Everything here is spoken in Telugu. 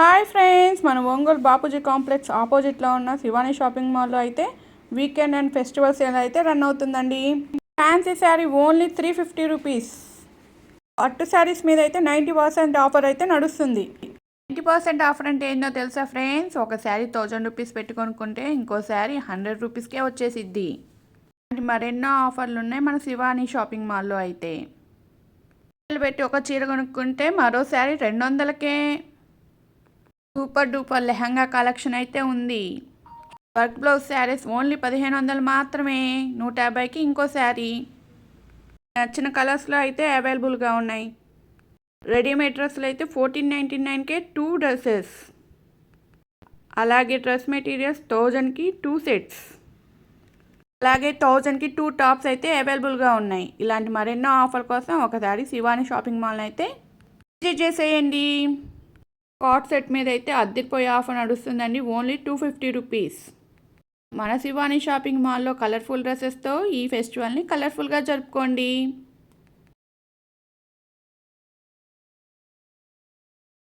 హాయ్ ఫ్రెండ్స్ మన ఒంగోలు బాపూజీ కాంప్లెక్స్ ఆపోజిట్లో ఉన్న శివాని షాపింగ్ మాల్లో అయితే వీకెండ్ అండ్ ఫెస్టివల్ సేల్ అయితే రన్ అవుతుందండి. Fancy sari only three fifty rupees. అట్టు శారీస్ మీద అయితే నైంటీ పర్సెంట్ ఆఫర్ అయితే నడుస్తుంది. నైంటీ పర్సెంట్ ఆఫర్ అంటే ఏందో తెలుసా ఫ్రెండ్స్? ఒక శారీ థౌజండ్ రూపీస్ పెట్టుకొనుకుంటే ఇంకో శారీ హండ్రెడ్ రూపీస్కే వచ్చేసిద్ది. ఇలాంటి మరెన్నో ఆఫర్లు ఉన్నాయి మన శివాని షాపింగ్ మాల్లో అయితే. పెట్టి ఒక చీర కొనుక్కుంటే మరో శారీ రెండు వందలకే సూపర్ డూపర్ లెహంగా కలెక్షన్ అయితే ఉంది. వర్క్ బ్లౌజ్ శారీస్ ఓన్లీ పదిహేను వందలు మాత్రమే. నూట యాభైకి ఇంకో శారీ. నచ్చిన కలర్స్లో అయితే అవైలబుల్గా ఉన్నాయి. రెడీమేడ్ డ్రెస్సులు అయితే ఫోర్టీన్ నైంటీ నైన్కే టూ డ్రెస్సెస్. అలాగే డ్రెస్ మెటీరియల్స్ థౌజండ్కి టూ సెట్స్. అలాగే థౌజండ్కి టూ టాప్స్ అయితే అవైలబుల్గా ఉన్నాయి. ఇలాంటి మరెన్నో ఆఫర్ కోసం ఒకసారి శివాని షాపింగ్ మాల్ అయితే విజిట్ చేసేయండి. కాట్ సెట్ మీద అయితే అద్దెపోయే ఆఫర్ నడుస్తుందండి ఓన్లీ టూ ఫిఫ్టీ రూపీస్. మన శివాని షాపింగ్ మాల్లో కలర్ఫుల్ డ్రెస్సెస్తో ఈ ఫెస్టివల్ని కలర్ఫుల్గా జరుపుకోండి.